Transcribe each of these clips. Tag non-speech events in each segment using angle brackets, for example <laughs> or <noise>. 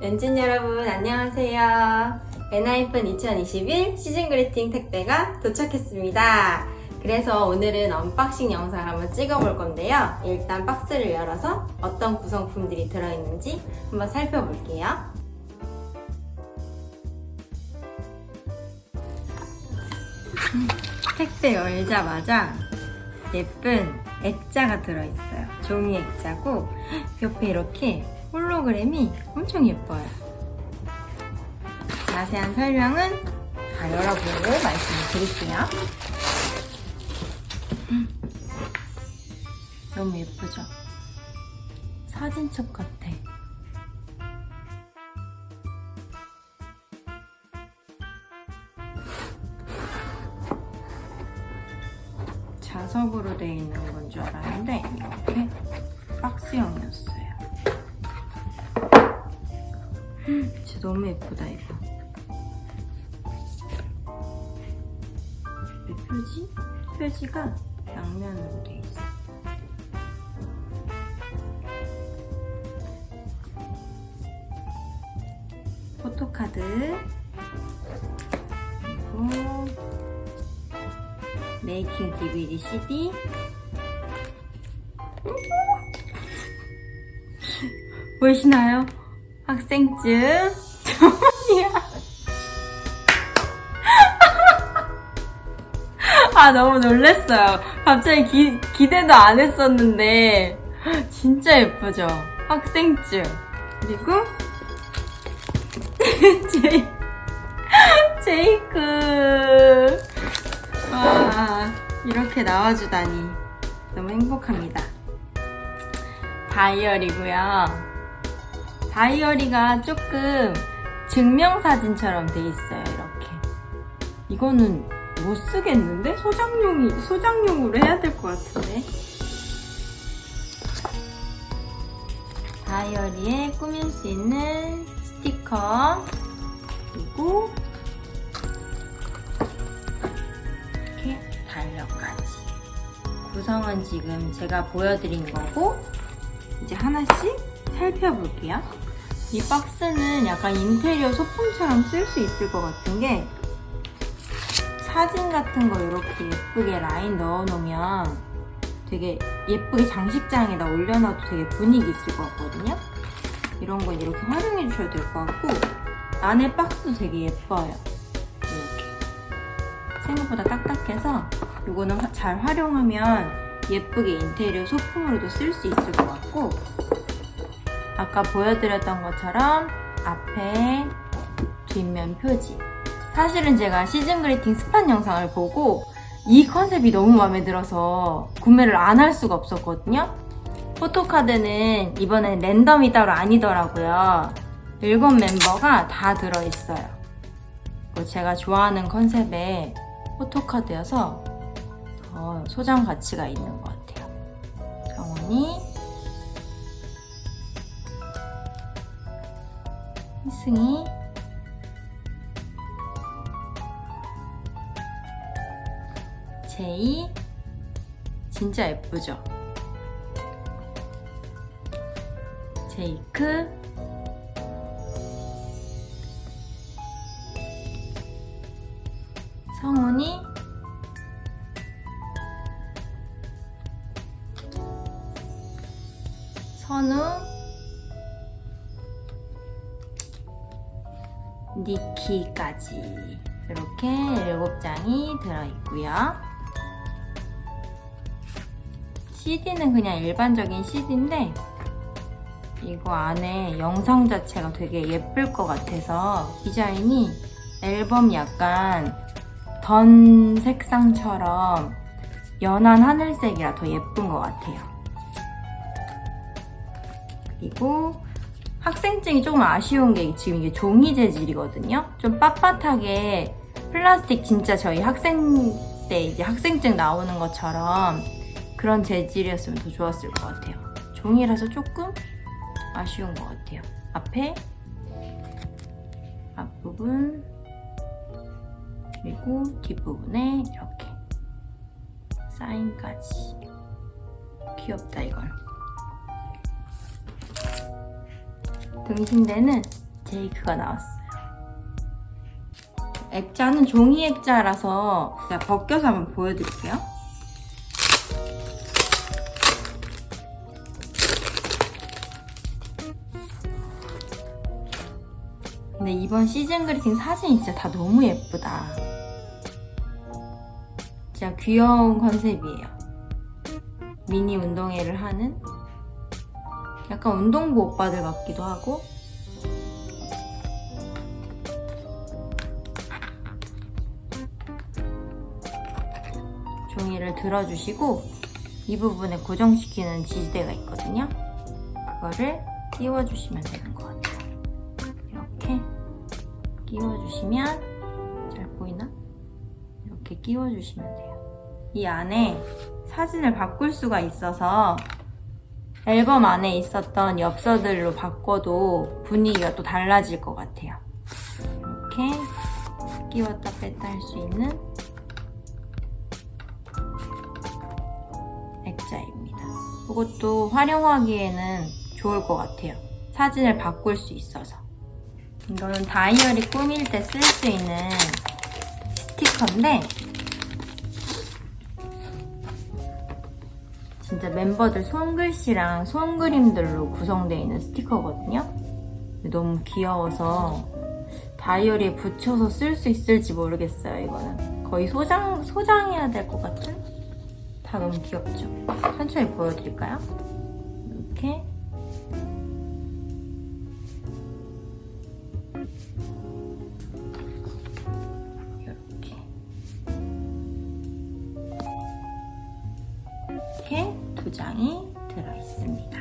연진 여러분 안녕하세요. 엔하이픈 2021 시즌 그리팅 택배가 도착했습니다. 그래서 오늘은 언박싱 영상을 한번 찍어볼 건데요. 일단 박스를 열어서 어떤 구성품들이 들어있는지 한번 살펴볼게요. 택배 열자마자 예쁜 액자가 들어있어요. 종이 액자고 옆에 이렇게 홀로그램이 엄청 예뻐요. 자세한 설명은 다 열어보고 말씀을 드릴게요. 음. 너무 예쁘죠? 사진첩 같아. 자석으로 되어 있는 건 줄 알았는데 이렇게 박스형이었어요. 진짜 너무 예쁘다 이거. 이 표지? 표지가 양면으로 돼 있어. 포토카드 그리고 메이킹 DVD CD 보이시나요? 학생증. 아 너무 놀랬어요. 갑자기 기, 기대도 안 했었는데. 진짜 예쁘죠? 학생증. 그리고 <laughs> 제이, 제이크. 와, 이렇게 나와주다니. 너무 행복합니다. 다이어리고요. 다이어리가 조금 증명사진처럼 돼 있어요. 이렇게. 이거는 못 쓰겠는데? 소장용이 소장용으로 해야 될 것 같은데. 다이어리에 꾸밀 수 있는 스티커 그리고 이렇게 달력까지 구성은 지금 제가 보여드린 거고 이제 하나씩 살펴볼게요 이 박스는 약간 인테리어 소품처럼 쓸 수 있을 것 같은 게 사진 같은 거 이렇게 예쁘게 라인 넣어 놓으면 되게 예쁘게 장식장에다 올려놔도 되게 분위기 있을 것 같거든요. 이런 건 이렇게 활용해 주셔도 될 것 같고 안에 박스도 되게 예뻐요. 이렇게. 생각보다 딱딱해서 이거는 화- 잘 활용하면 예쁘게 인테리어 소품으로도 쓸 수 있을 것 같고 아까 보여드렸던 것처럼 앞에 뒷면 표지. 사실은 제가 시즌 그리팅 스판 영상을 보고 이 컨셉이 너무 마음에 들어서 구매를 안 할 수가 없었거든요. 포토카드는 이번엔 랜덤이 따로 아니더라고요. 일곱 멤버가 다 들어있어요. 제가 좋아하는 컨셉의 포토카드여서 더 소장 가치가 있는 것 같아요. 정원이, 희승이, 제이, 진짜 예쁘죠? 제이크, 니키까지 이렇게 일곱 장이 들어있고요. CD는 그냥 일반적인 CD인데 이거 안에 영상 자체가 되게 예쁠 것 같아서 디자인이 앨범 약간 던 색상처럼 연한 하늘색이라 더 예쁜 것 같아요. 그리고 학생증이 조금 아쉬운 게 지금 이게 종이 재질이거든요. 좀 빳빳하게 플라스틱 진짜 저희 학생 때 이제 학생증 나오는 것처럼 그런 재질이었으면 더 좋았을 것 같아요. 종이라서 조금 아쉬운 것 같아요. 앞에 앞부분 그리고 뒷부분에 이렇게 사인까지 귀엽다 이건 등신대는 제이크가 나왔어요. 액자는 종이 액자라서 제가 벗겨서 한번 보여드릴게요. 근데 이번 시즌 그리팅 사진이 진짜 다 너무 예쁘다. 진짜 귀여운 컨셉이에요. 미니 운동회를 하는 약간 운동부 오빠들 같기도 하고 종이를 들어주시고 이 부분에 고정시키는 지지대가 있거든요. 그거를 끼워주시면 되는 것 같아요. 이렇게 끼워주시면 잘 보이나? 이렇게 끼워주시면 돼요. 이 안에 사진을 바꿀 수가 있어서 앨범 안에 있었던 엽서들로 바꿔도 분위기가 또 달라질 것 같아요. 이렇게 끼웠다 뺐다 할 수 있는 액자입니다. 이것도 활용하기에는 좋을 것 같아요. 사진을 바꿀 수 있어서. 이거는 다이어리 꾸밀 때 쓸 수 있는 스티커인데 진짜 멤버들 손글씨랑 손그림들로 구성되어 있는 스티커거든요. 너무 귀여워서 다이어리에 붙여서 쓸 수 있을지 모르겠어요, 이거는. 거의 소장, 소장해야 될 것 같은? 다 너무 귀엽죠? 천천히 보여드릴까요? 두 장이 들어있습니다.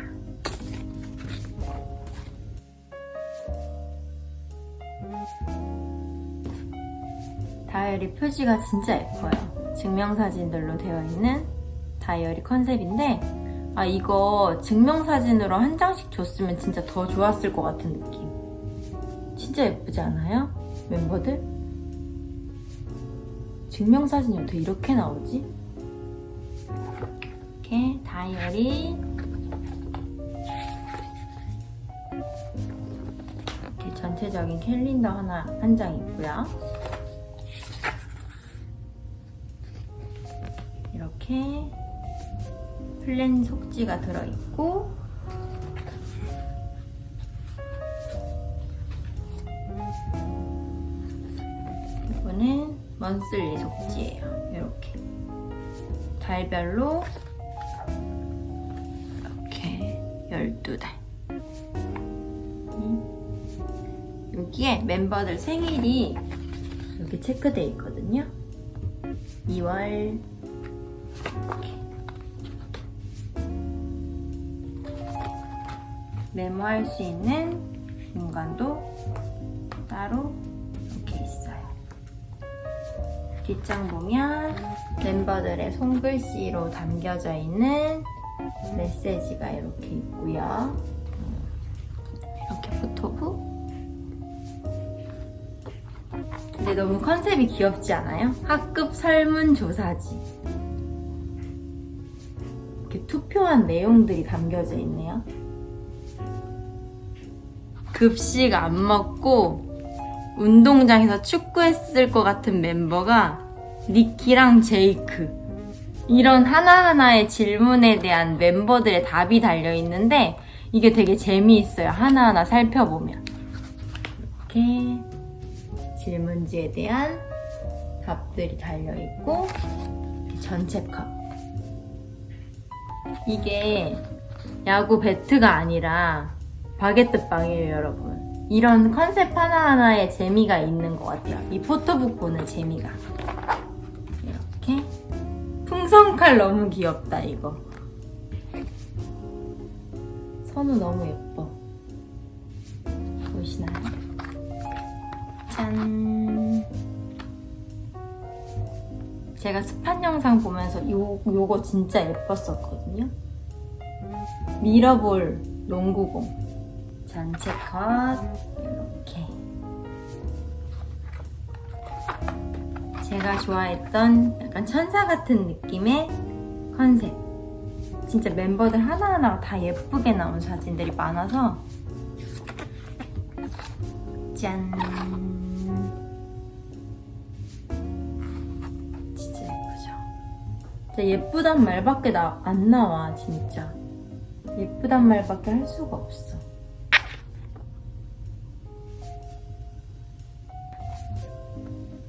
다이어리 표지가 진짜 예뻐요. 증명사진들로 되어 있는 다이어리 컨셉인데, 아, 이거 증명사진으로 한 장씩 줬으면 진짜 더 좋았을 것 같은 느낌. 진짜 예쁘지 않아요? 멤버들? 증명사진이 어떻게 이렇게 나오지? 이렇게 다이어리 이렇게 전체적인 캘린더 하나 한 장 있고요. 이렇게 플랜 속지가 들어있고 이거는 먼슬리 속지예요. 이렇게 달별로 12달. 음. 여기에 멤버들 생일이 이렇게 체크되어 있거든요. 2월 이렇게. 메모할 수 있는 공간도 따로 이렇게 있어요. 뒷장 보면 멤버들의 손글씨로 담겨져 있는 메시지가 이렇게 있고요. 이렇게 포토북. 근데 너무 컨셉이 귀엽지 않아요? 학급 설문조사지. 이렇게 투표한 내용들이 담겨져 있네요. 급식 안 먹고 운동장에서 축구했을 것 같은 멤버가 니키랑 제이크. 이런 하나하나의 질문에 대한 멤버들의 답이 달려 있는데 이게 되게 재미있어요. 하나하나 살펴보면. 이렇게 질문지에 대한 답들이 달려 있고 전체 컵. 이게 야구 배트가 아니라 바게트 빵이에요, 여러분. 이런 컨셉 하나하나에 재미가 있는 것 같아요. 이 포토북 보는 재미가. 풍선칼 너무 귀엽다, 이거. 선우 너무 예뻐. 보이시나요? 짠. 제가 스판 영상 보면서 요, 요거 진짜 예뻤었거든요. 미러볼 농구공. 전체 컷 제가 좋아했던 약간 천사 같은 느낌의 컨셉 진짜 멤버들 하나하나가 다 예쁘게 나온 사진들이 많아서 짠. 진짜 예쁘죠? 진짜 예쁘단 말밖에 나, 안 나와, 진짜. 예쁘단 말밖에 할 수가 없어.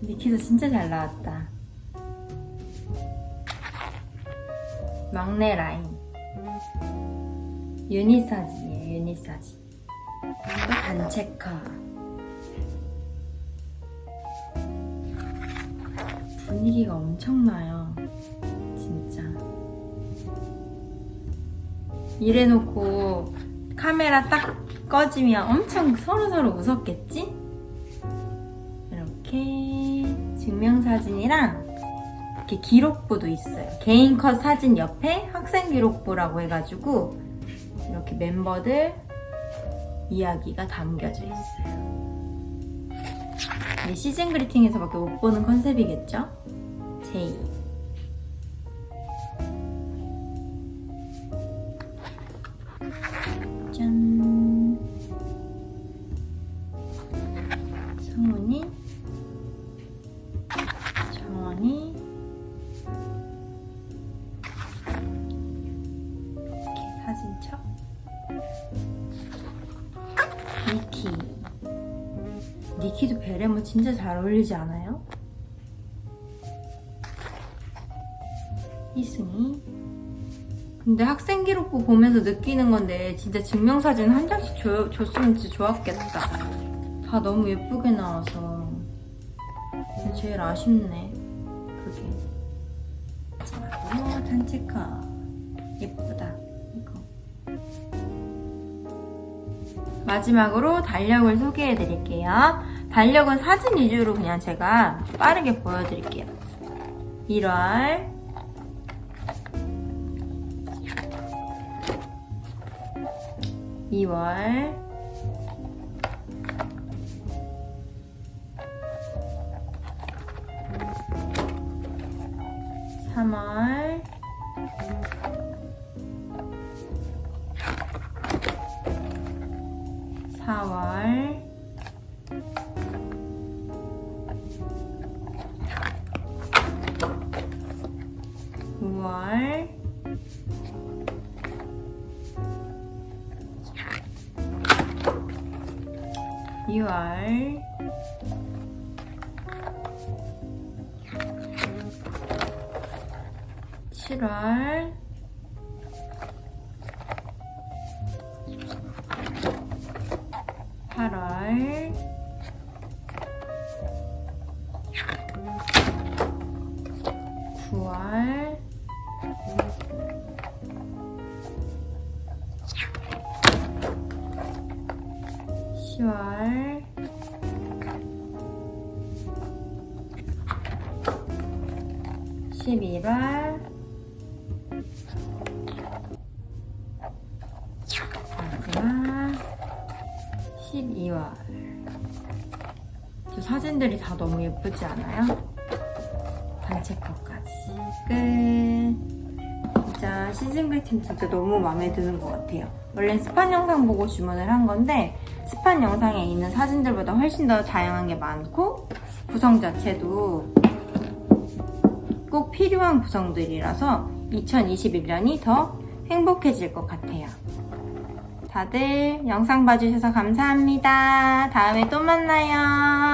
니키도 진짜 잘 나왔다. 막내 라인. 유니사지예요, 유니사지. 또 단체카. 분위기가 엄청나요. 진짜. 이래놓고 카메라 딱 꺼지면 엄청 서로서로 웃었겠지? 이렇게 증명사진이랑 이렇게 기록부도 있어요. 개인 컷 사진 옆에 학생 기록부라고 해가지고 이렇게 멤버들 이야기가 담겨져 있어요. 시즌 그리팅에서밖에 못 보는 컨셉이겠죠? 제이. 정원이, 이렇게 사진첩. 니키. 니키도 베레모 진짜 잘 어울리지 않아요? 이승이. 근데 학생 기록부 보면서 느끼는 건데 진짜 증명사진 한 장씩 줘, 줬으면 진짜 좋았겠다. 다 너무 예쁘게 나와서. 제일 아쉽네. 그게. 마지막으로 단체카. 예쁘다. 이거. 마지막으로 달력을 소개해 드릴게요. 달력은 사진 위주로 그냥 제가 빠르게 보여드릴게요. 1월, 2월, 3월, 4월, 5월, 6월, 7월, 8월, 9월, 10월, 11월, 사진들이 다 너무 예쁘지 않아요? 단체 컷까지. 끝. 진짜 시즌 그리팅 진짜 너무 마음에 드는 것 같아요. 원래 스판 영상 보고 주문을 한 건데 스판 영상에 있는 사진들보다 훨씬 더 다양한 게 많고 구성 자체도 꼭 필요한 구성들이라서 2021년이 더 행복해질 것 같아요. 다들 영상 봐주셔서 감사합니다. 다음에 또 만나요.